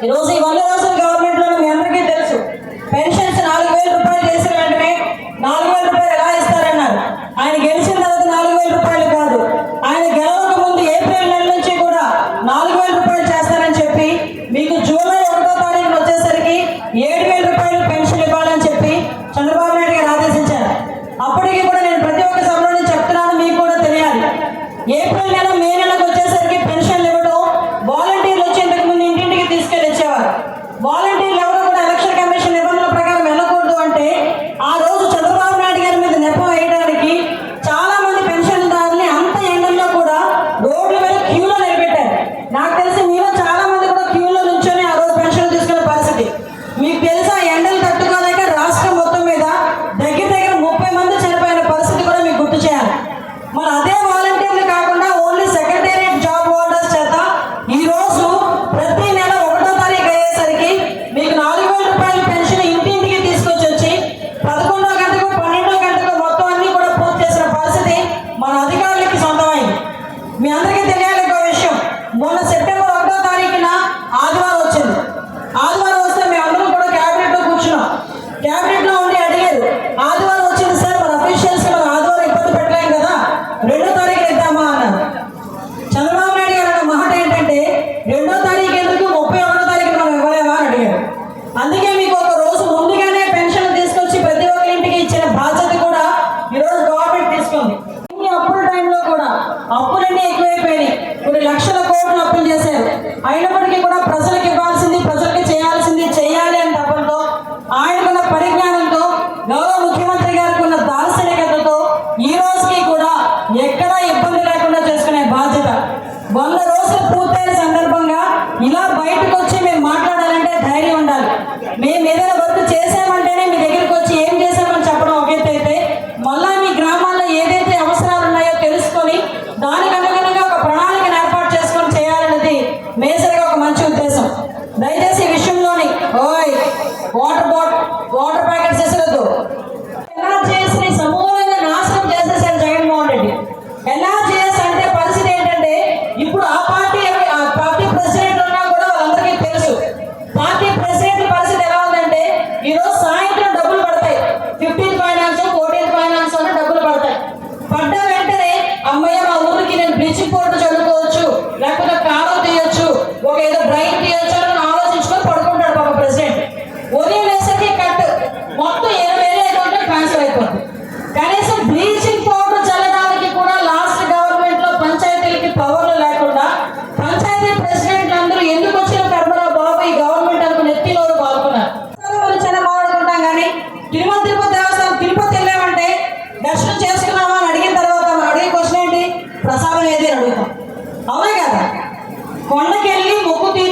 ఈరోజు ఈ వంద రోజుల గవర్నమెంట్లో మీ అందరికీ తెలుసు. పెన్షన్స్ నాలుగు వేల రూపాయలు చేసిన వెంటనే నాలుగు వేల రూపాయలు ఎలా ఇస్తారన్నారు. ఆయన గెలిచిన తర్వాత నాలుగు వేల రూపాయలు కాదు. ఆయన గెలవక ముందు ఏప్రిల్ నెల నుంచి కూడా నాలుగు వేల రూపాయలు చేస్తారని చెప్పి మీకు జూలై ఒకటో తారీఖున వచ్చేసరికి ఏడు వేల రూపాయలు పెన్షన్ ఇవ్వాలని చెప్పి చంద్రబాబు నాయుడు గారు ఆదేశించారు. అప్పటికి కూడా నేను ప్రతి ఒక్క సభలో చెప్తున్నాను మీకు కూడా తెలియాలి. ఏప్రిల్ మరి అదే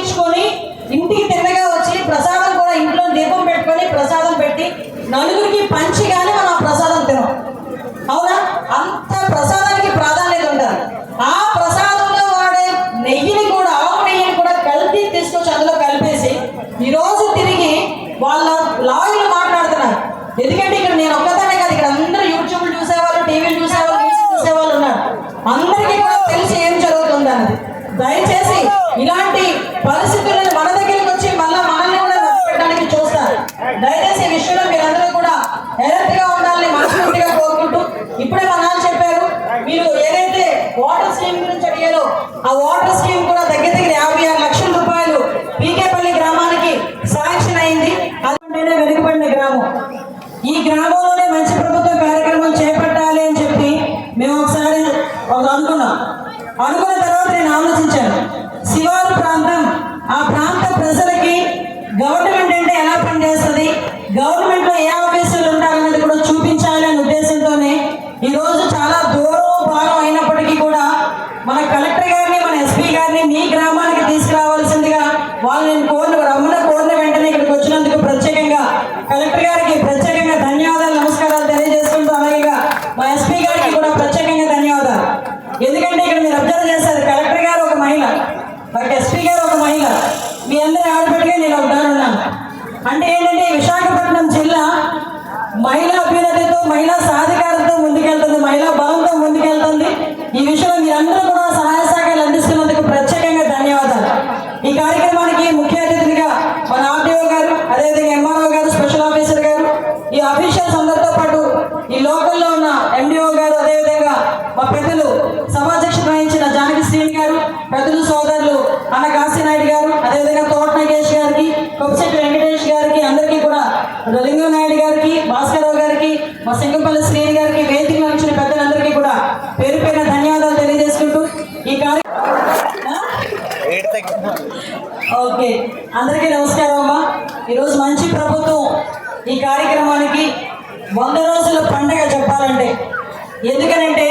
తీర్చుకొని ఇంటికి తిన్నగా వచ్చి ప్రసాదం కూడా ఇంట్లో దీపం పెట్టుకొని ప్రసాదం పెట్టి నలుగురికి పంచి కానీ మనం ఆ ప్రసాదం తినం. అవునా? అంత ప్రసాదానికి ప్రాధాన్యత ఉండాలి ఆ ప్రసాదంలో వాడే నెయ్యిని కూడా ఆవు నెయ్యిని కూడా కలిపి తీసుకొచ్చి అందులో కలిపేసి ఈరోజు తిరిగి వాళ్ళ లాయర్లు మాట్లాడుతున్నారు. ఎందుకంటే ఇక్కడ నేను ఒక్కదానే కాదు ఇక్కడ అందరూ యూట్యూబ్లు చూసేవాళ్ళు టీవీలు చూసేవాళ్ళు చూసేవాళ్ళు ఉన్నారు. అందరికీ కూడా తెలిసి ఏం జరుగుతుంది అన్నది. దయచేసి ఇలాంటి పరిస్థితులను మన దగ్గరికి వచ్చి మళ్ళీ మనల్ని కూడా పెట్టడానికి చూస్తారు. దయచేసి విషయంలో మీరందరూ కూడా ఎలర్ట్గా ఉండాలని మనస్ఫూర్తిగా కోరుకుంటూ ఇప్పుడే మా నాన్న చెప్పారు మీరు ఏదైతే వాటర్ స్కీమ్ గురించి అడిగారో ఆ వాటర్ స్కీమ్ కూడా దగ్గర దగ్గర యాభై ఆరు లక్షల రూపాయలు పీకేపల్లి గ్రామానికి శాంక్షన్ అయింది. అదంటేనే వెనుకబడిన గ్రామం. ఈ గ్రామంలోనే మంచి ప్రభుత్వ కార్యక్రమం చేపట్టాలి అని చెప్పి మేము ఒకసారి ఒక అనుకున్నాం. అనుకున్న ఆలోచించారు. శివారు ప్రాంతం ఆ ప్రాంత ప్రజలకి గవర్నమెంట్ అంటే ఎలా పనిచేస్తుంది? గవర్నమెంట్లో ఏ ఆఫీసులు ఉంటారన్నది కూడా చూపించాలి అనే ఉద్దేశంతోనే ఈరోజు చాలా దూరం భాగం అయినప్పటికీ కూడా మన కలెక్టర్ గారిని మన ఎస్పీ గారిని మీ గ్రామానికి తీసుకురావాల్సిందిగా వాళ్ళు నేను కోరిన రమ్మన కోరిన వెంటనే ఇక్కడికి వచ్చినందుకు ప్రత్యేకంగా కలెక్టర్ గారికి ప్రత్యేకంగా ధన్యవాదాలు నమస్కారాలు తెలియజేసుకుంటూ అలాగే మా ఎస్పీ గారికి కూడా ప్రత్యేకంగా ధన్యవాదాలు. ఎందుకంటే ఇక్కడ మీరు అబ్జర్వ్ చేశారు కలెక్టర్ మహిళ. బట్ ఎస్పీ గారు ఒక మహిళ. మీ అందరి ఆడబిడ్డగా నేను ఉన్నాను. అంటే ఏంటంటే విశాఖపట్నం జిల్లా మహిళా అభ్యున్నతితో మహిళా సాధిక భాస్కరరావు గారికి మా సింగపల్లి శ్రేణి గారికి వేదికలో వచ్చిన పెద్దలందరికీ కూడా పేరు పేరున ధన్యవాదాలు తెలియజేసుకుంటూ ఈ కార్యక్రమం ఓకే. అందరికీ నమస్కారం అమ్మా. ఈరోజు మంచి ప్రభుత్వం ఈ కార్యక్రమానికి వంద రోజుల పండగ చెప్పాలంటే. ఎందుకనంటే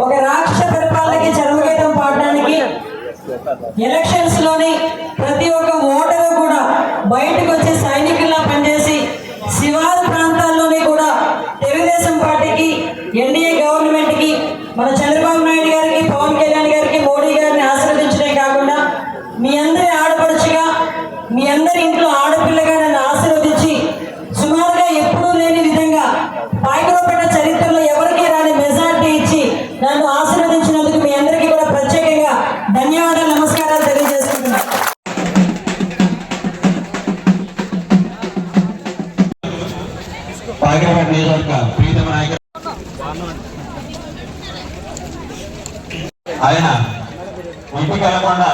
ఒక రాక్ష పరిపాలనకి చరమగీతం పాడడానికి ఎలక్షన్స్లోని ప్రతి ఒక్క ఓటరు కూడా బయటకు వచ్చే సైనికుల్లా పనిచేస్తారు పాకిరపేట నియోజకవర్గ ప్రీతమ నాయకులు ఆయన ఇంటికి వెళ్ళకుండా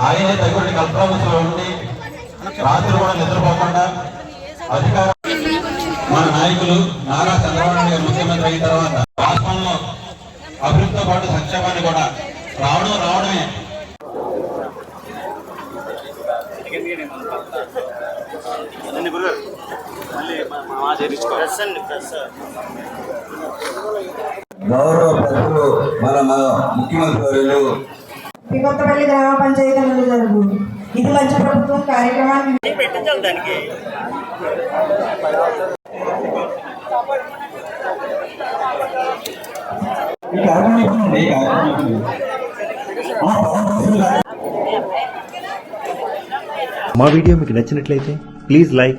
ఆయన తగిన కల్పనలో ఉండి రాత్రి కూడా నిద్రపోకుండా అధికార మన నాయకులు నారా చంద్రబాబు గారు ముఖ్యమంత్రి అయిన తర్వాత రాష్ట్రంలో అభివృద్ధితో పాటు సంక్షేమాన్ని కూడా రావడం రావడమే. గురు గురుగారు మళ్ళీ మా- మా చేయించుకోవాలి గౌరవ ప్రజలు మన ముఖ్యమంత్రి కొత్తపల్లి గ్రామ పంచాయతీ నుండి జరుగు ఇది మంచి ప్రభుత్వం కార్యక్రమాన్ని కళ్యాణ్ గారు. మా వీడియో మీకు నచ్చినట్లయితే please like